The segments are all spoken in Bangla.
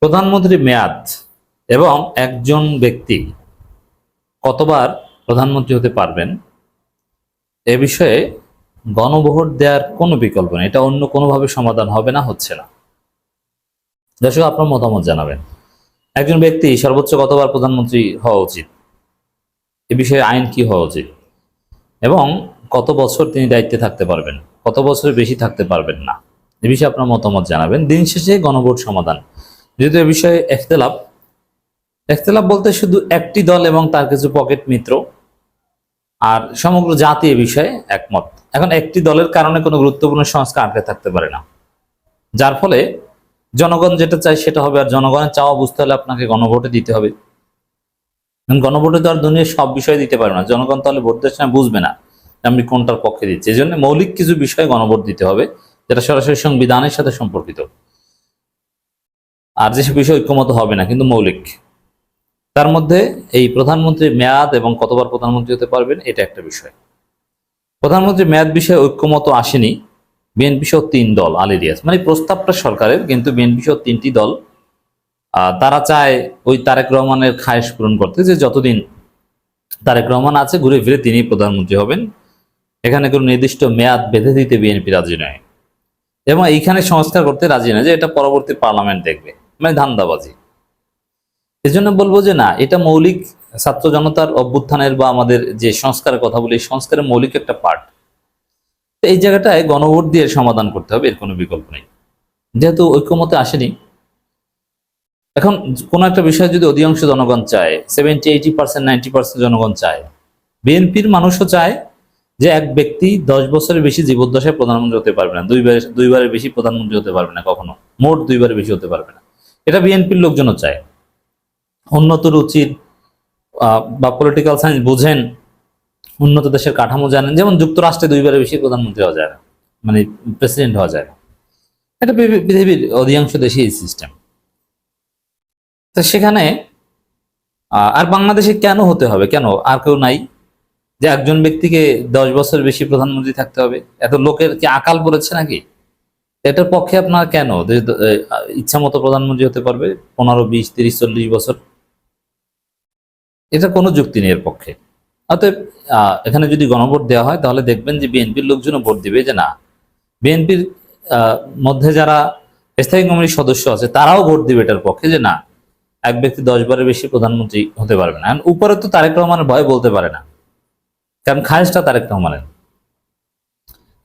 প্রধানমন্ত্রী মেয়াদ এবং একজন ব্যক্তি কতবার প্রধানমন্ত্রী হতে পারবেন? এ বিষয়ে গণভোট দেওয়ার কোনো বিকল্প নেই। এটা অন্য কোনোভাবে সমাধান হবে না, হচ্ছে না। দর্শক, আপনার মতামত জানাবেন। একজন ব্যক্তি সর্বোচ্চ কতবার প্রধানমন্ত্রী হওয়া উচিত? এ বিষয়ে আইন কি হওয়া উচিত? এবং কত বছর তিনি দায়িত্বে থাকতে পারবেন? কত বছরের বেশি থাকতে পারবেন না? এ বিষয়ে আপনার মতামত জানাবেন। দিন শেষে গণভোট সমাধান এ বিষয়ে, এখতেলাফ। এখতেলাফ বলতে শুধু একটি দল এবং তার কিছু পকেট মিত্র আর সমগ্র জাতি এ বিষয়ে একমত। এখন একটি দলের কারণে কোনো গুরুত্বপূর্ণ সংস্কার আটকে থাকতে পারে না। যার ফলে জনগণ যেটা চায় সেটা হবে, আর জনগণের চাওয়া বুঝতে হলে আপনাকে গণভোটে দিতে হবে। গণভোটে তো আর দুনিয়ার সব বিষয় দিতে পারবে না। জনগণ তাহলে ভোট দেওয়ার সময় বুঝবে না আমি কোনটার পক্ষে দিচ্ছি। এই জন্য মৌলিক কিছু বিষয়ে গণভোট দিতে হবে, যেটা সরাসরি সংবিধানের সাথে সম্পর্কিত। আর যেসব বিষয় ঐক্যমত হবে না, কিন্তু মৌলিক। তার মধ্যে এই প্রধানমন্ত্রীর মেয়াদ এবং কতবার প্রধানমন্ত্রী হতে পারবেন, এটা একটা বিষয়। প্রধানমন্ত্রীর মেয়াদ বিষয়ে ঐক্যমত আসেনি, বিএনপি সহ তিন দল আলিরিয়াস মানে প্রস্তাবটা সরকারের, কিন্তু বিএনপি সহ তিনটি দল তারা চায় ওই তারেক রহমানের খায়েশ পূরণ করতে, যে যতদিন তারেক রহমান আছে, ঘুরে ফিরে তিনি প্রধানমন্ত্রী হবেন। এখানে কোনো নির্দিষ্ট মেয়াদ বেঁধে দিতে বিএনপি রাজি নয়। এবং এইখানে সংস্কার করতে রাজি নয়, যে এটা পরবর্তী পার্লামেন্ট দেখবে। মানে ধান্দাবাজি। এই জন্য বলব যে না, এটা মৌলিক ছাত্র জনতার অভ্যুত্থানের বা আমাদের যে সংস্কারের কথা বলি সংস্কারের মৌলিক একটা পার্ট তো এই জায়গাটায় গণভোট দিয়ে সমাধান করতে হবে, এর কোনো বিকল্প নেই। যেহেতু ঐক্যমতে আসেনি, এখন কোনো একটা বিষয় যদি অধিকাংশ জনগণ চায় seventy eighty percent ninety percent জনগণ চায় বিএনপির মানুষও চায় যে এক ব্যক্তি দশ বছরের বেশি জীবদ্দশায় প্রধানমন্ত্রী হতে পারবে না, দুইবার, দুইবারের বেশি প্রধানমন্ত্রী হতে পারবে না কখনো, মোট দুইবারের বেশি হতে পারবে না। এটা বিএনপির লোকজনও চায়। উন্নত রুচির বা পলিটিক্যাল সায়েন্স বুঝেন, উন্নত দেশের কাঠামো জানেন, যেমন যুক্তরাষ্ট্রে দুইবারের বেশি প্রধানমন্ত্রী হওয়া যায় না মানে প্রেসিডেন্ট হওয়া যায়। না এটা পৃথিবীর অধিকাংশ দেশে এই সিস্টেম তো সেখানে আর বাংলাদেশে কেন হতে হবে? কেন? আর কেউ নাই যে একজন ব্যক্তিকে দশ বছর বেশি প্রধানমন্ত্রী থাকতে হবে? এত লোকের কি আকাল পড়েছে নাকি? এটার পক্ষে আপনার কেন? ইচ্ছা মতো প্রধানমন্ত্রী হতে পারবে পনেরো, বিশ, তিরিশ, চল্লিশ বছর? এটা কোনো যুক্তি নেই এর পক্ষে। অতএব এখানে যদি গণভোট দেওয়া হয়, তাহলে দেখবেন যে বিএনপির লোকজনও ভোট দিবে যে না। বিএনপির মধ্যে যারা স্থায়ী কমিটির সদস্য আছে, তারাও ভোট দিবে এটার পক্ষে যে না। এক ব্যক্তি দশ বারের বেশি প্রধানমন্ত্রী হতে পারবে না। উপরে তো তারেক রহমানের ভয় বলতে পারে না। কারণ খায়েশটা তারেক রহমানের।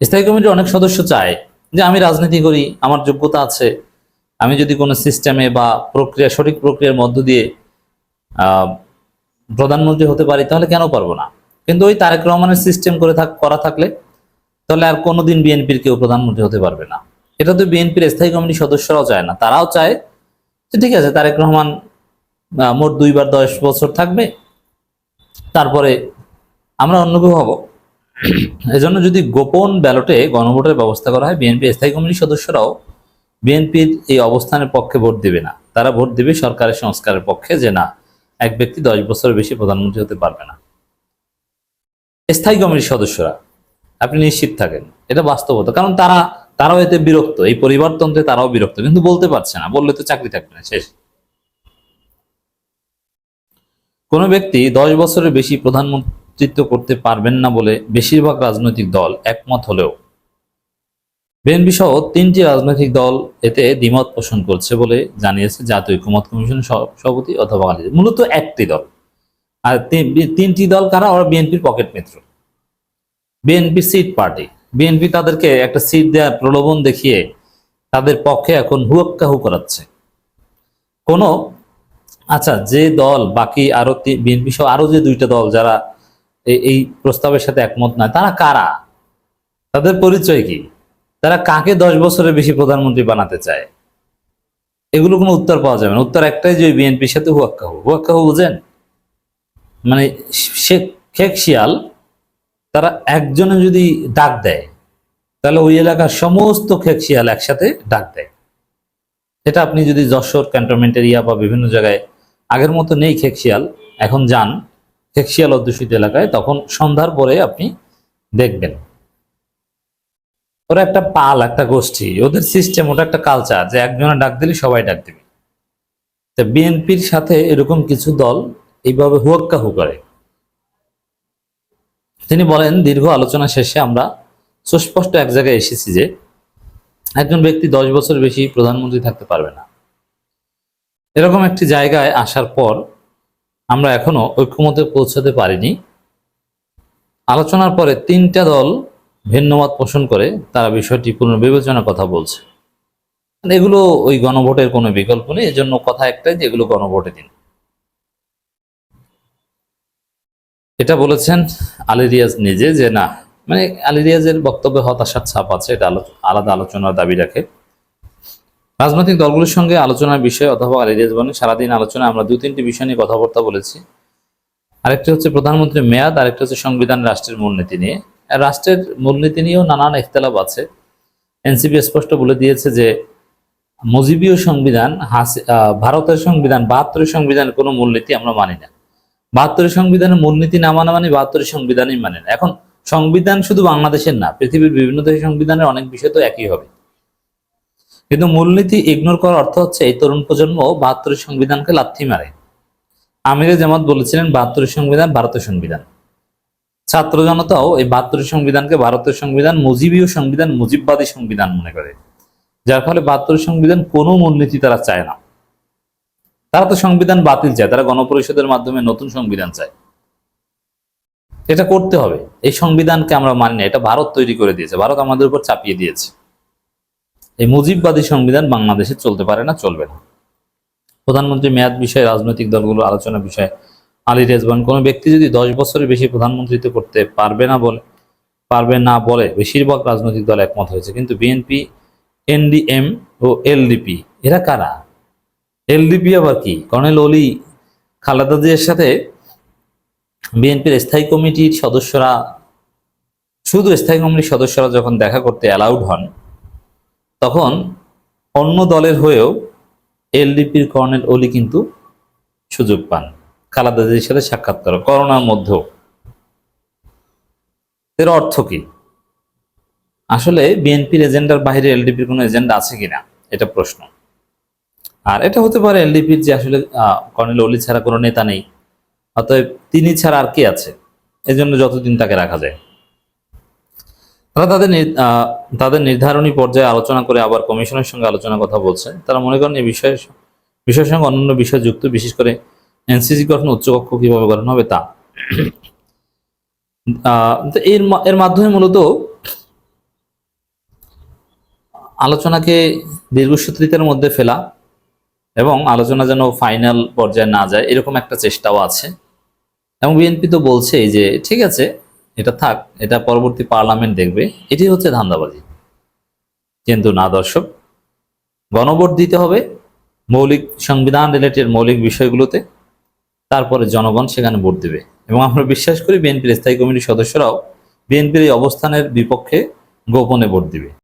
স্থায়ী কমিটির অনেক সদস্য চায়। যে আমি রাজনীতি করি, আমার যোগ্যতা আছে, আমি যদি কোনো সিস্টেমে বা প্রক্রিয়া, সঠিক প্রক্রিয়ার মধ্য দিয়ে প্রধানমন্ত্রী হতে পারি, তাহলে কেন পারব না? কিন্তু ওই তারেক রহমানের সিস্টেম করে থাক, করা থাকলে, তাহলে আর কোনোদিন বিএনপির কেউ প্রধানমন্ত্রী হতে পারবে না। এটা তো বিএনপির স্থায়ী কমিটির সদস্যরাও চায় না। তারাও চায় যে ঠিক আছে, তারেক রহমান মোট দুইবার দশ বছর থাকবে, তারপরে আমরা অন্য কেউ হব। এজন্য যদি গোপন ব্যালটে গণভোটের ব্যবস্থা করা হয়, বিএনপি স্থায়ী কমিটির সদস্যরাও বিএনপির এই অবস্থানের পক্ষে ভোট দেবে না। তারা ভোট দেবে সরকারের সংস্কারের পক্ষে যে না, এক ব্যক্তি দশ বছরের বেশি প্রধানমন্ত্রী হতে পারবে না। স্থায়ী কমিটির সদস্যরা, আপনি নিশ্চিত থাকেন, এটা বাস্তবতা। কারণ তারা, তারাও এতে বিরক্ত, এই পরিবারতন্ত্রে তারাও বিরক্ত, কিন্তু বলতে পারছে না, বললে তো চাকরি থাকবে না, শেষ। কোনো ব্যক্তি দশ বছরের বেশি প্রধানমন্ত্রিত্ব করতে পারবেন না বলে বেশিরভাগ রাজনৈতিক দল একমত হলেও। বিএনপি সহ তিনটি রাজনৈতিক দল এতে দ্বিমত পোষণ করছে বলে জানিয়েছে জাতীয় ঐক্যমত কমিশন সভাপতি অথবা মূলত একটি দল। আর তিনটি দল কারা? ওরা বিএনপির পকেট মিত্র। BNP seat party. বিএনপি তাদেরকে একটা সিট দেওয়ার প্রলোভন দেখিয়ে তাদের পক্ষে এখন হুয়াক্কাহু করাচ্ছে। কোনো আচ্ছা যে দল বাকি আরও বিএনপি সহ আরও যে দুইটা দল যারা এই- প্রস্তাবের সাথে একমত নয়। তারা কারা? তাদের পরিচয় কি? তারা কাকে দশ বছরের বেশি প্রধানমন্ত্রী বানাতে চায়? এগুলো কোনো উত্তর পাওয়া যাবে না। উত্তর একটাই যে বিএনপির সাথে হুয়াক্কাহু হুয়াক্কাহু বুঝেন? মানে শেখ শিয়াল, তারা একজনে যদি ডাক দেয়, তাহলে ওই এলাকার সমস্ত খেক শিয়াল একসাথে ডাক দেয়। এটা আপনি যদি যশোর ক্যান্টনমেন্ট এরিয়া বা বিভিন্ন জায়গায় আগের মতো নেই খেক শিয়াল, এখন যান খেক শিয়াল অধ্যুষিত এলাকায়, তখন সন্ধ্যার পরে আপনি দেখবেন। ওরা একটা পাল, একটা গোষ্ঠী, ওদের সিস্টেম ওটা একটা কালচার যে একজনে ডাক দিলে সবাই ডাক দিবে। তা বিএনপির সাথে এরকম কিছু দল এইভাবে হুয়াক্কা হু করে। তিনি বলেন, দীর্ঘ আলোচনা শেষে আমরা সুস্পষ্ট এক জায়গায় এসেছি যে একজন ব্যক্তি দশ বছর বেশি প্রধানমন্ত্রী থাকতে পারবে না। এরকম একটি জায়গায় আসার পর আমরা এখনও ঐক্যমতে পৌঁছাতে পারিনি। আলোচনার পরে তিনটা দল ভিন্নমত পোষণ করে তারা বিষয়টি পুনর্বিবেচনার কথা বলছে। এগুলো ওই গণভোটের কোনো বিকল্প নেই, এজন্য কথা একটাই যে এগুলো গণভোটে দিন। এটা বলেছেন আলী রিয়াজ নিজে যে না মানে আলী রিয়াজের বক্তব্যে হতাশার ছাপ আছে, এটা আলাদা আলোচনার দাবি রাখে। রাজনৈতিক দলগুলোর সঙ্গে আলোচনার বিষয় অথবা আলী রিয়াজ বলেন সারাদিন আলোচনায় আমরা দু তিনটি বিষয় নিয়ে কথাবার্তা বলেছি। আরেকটি হচ্ছে প্রধানমন্ত্রীর মেয়াদ, আরেকটি হচ্ছে সংবিধান রাষ্ট্রের মূলনীতি নিয়ে। রাষ্ট্রের মূলনীতি নিয়েও নানান ইখতলাফ আছে। এনসিপি স্পষ্ট বলে দিয়েছে যে মুজিবীয় সংবিধান, হাসি ভারতের সংবিধান, বাহাত্তরের সংবিধানের কোনো মূলনীতি আমরা মানি না। বাহাত্তরের সংবিধানের মূলনীতি না মানা মানে বাহাত্তরের সংবিধানই মানে না। এখন সংবিধান শুধু বাংলাদেশের না, পৃথিবীর বিভিন্ন দেশের সংবিধানের অনেক বিষয় তো একই হবে। কিন্তু মূলনীতি ইগনোর করার অর্থ হচ্ছে এই তরুণ প্রজন্ম বাহাত্তরের সংবিধানকে লাথি মারে। আমিরে জামাত বলেছিলেন বাহাত্তরের সংবিধান ভারতের সংবিধান। ছাত্র জনতাও এই বাহাত্তরের সংবিধানকে ভারতের সংবিধান, মুজিবীয় সংবিধান, মুজিববাদী সংবিধান মনে করে। যার ফলে বাহাত্তরের সংবিধান কোনো মূলনীতি তারা চায় না। তারা তো সংবিধান বাতিল চায়, তারা গণপরিষদের মাধ্যমে নতুন সংবিধান চায়। এটা করতে হবে। এই সংবিধানকে আমরা মানি না, এটা ভারত তৈরি করে দিয়েছে, ভারত আমাদের উপর চাপিয়ে দিয়েছে। এই মুজিববাদী সংবিধান বাংলাদেশে চলতে পারে না, চলবে না। প্রধানমন্ত্রী মেয়াদ বিষয়ে রাজনৈতিক দলগুলো আলোচনা বিষয়ে আলী রেজবান কোনো ব্যক্তি যদি দশ বছরের বেশি প্রধানমন্ত্রিত্ব করতে পারবে না বলে, পারবে না বলে বেশিরভাগ রাজনৈতিক দল একমত হয়েছে। কিন্তু বিএনপি, এনডিএম ও এলডিপি, এরা কারা? এলডিপি আবার কি? কর্নেল অলি, খালেদা জিয়ার সাথে বিএনপির স্থায়ী কমিটির সদস্যরা, শুধু স্থায়ী কমিটির সদস্যরা যখন দেখা করতে অ্যালাউড হন তখন অন্য দলের হয়েও এলডিপির কর্নেল অলি কিন্তু সুযোগ পান। খালেদা সাথে সাক্ষাৎ করা করোনার মধ্যেও। এর অর্থ কি? আসলে বিএনপির এজেন্ডার বাইরে এলডিপির কোনো এজেন্ডা আছে কিনা? এটা প্রশ্ন। আর এটা হতে পারে এলডিপির যে আসলে কর্নেল অলি ছাড়া কোনো নেতা নেই। অতএব তিনি ছাড়া আর কে আছে? এজন্য যতদিন তাকে রাখা যায়। তারা তাদের তাদের নির্ধারণী পর্যায়ে আলোচনা করে আবার কমিশনের সঙ্গে আলোচনা কথা বলছে। তারা মনে করেন এই বিষয়ে বিষয়ের সঙ্গে অন্যান্য বিষয় যুক্ত, বিশেষ করে এনসিসি গঠন উচ্চকক্ষ কীভাবে গঠন হবে তা। এর এর মাধ্যমে মূলত আলোচনাকে দীর্ঘসূত্রিতার মধ্যে ফেলা এবং আলোচনা যেন ফাইনাল পর্যায়ে না যায়, এরকম একটা চেষ্টাও আছে। এবং বিএনপি তো বলছেই যে, ঠিক আছে এটা থাক, এটা পরবর্তী পার্লামেন্ট দেখবে এটি হচ্ছে ধান্দাবাজি। কিন্তু না দর্শক, গণভোট দিতে হবে মৌলিক সংবিধান রিলেটেড মৌলিক বিষয়গুলোতে, তারপরে জনগণ সেখানে ভোট দেবে। এবং আমরা বিশ্বাস করি, বিএনপির স্থায়ী কমিটির সদস্যরাও বিএনপির এই অবস্থানের বিপক্ষে গোপনে ভোট দিবে।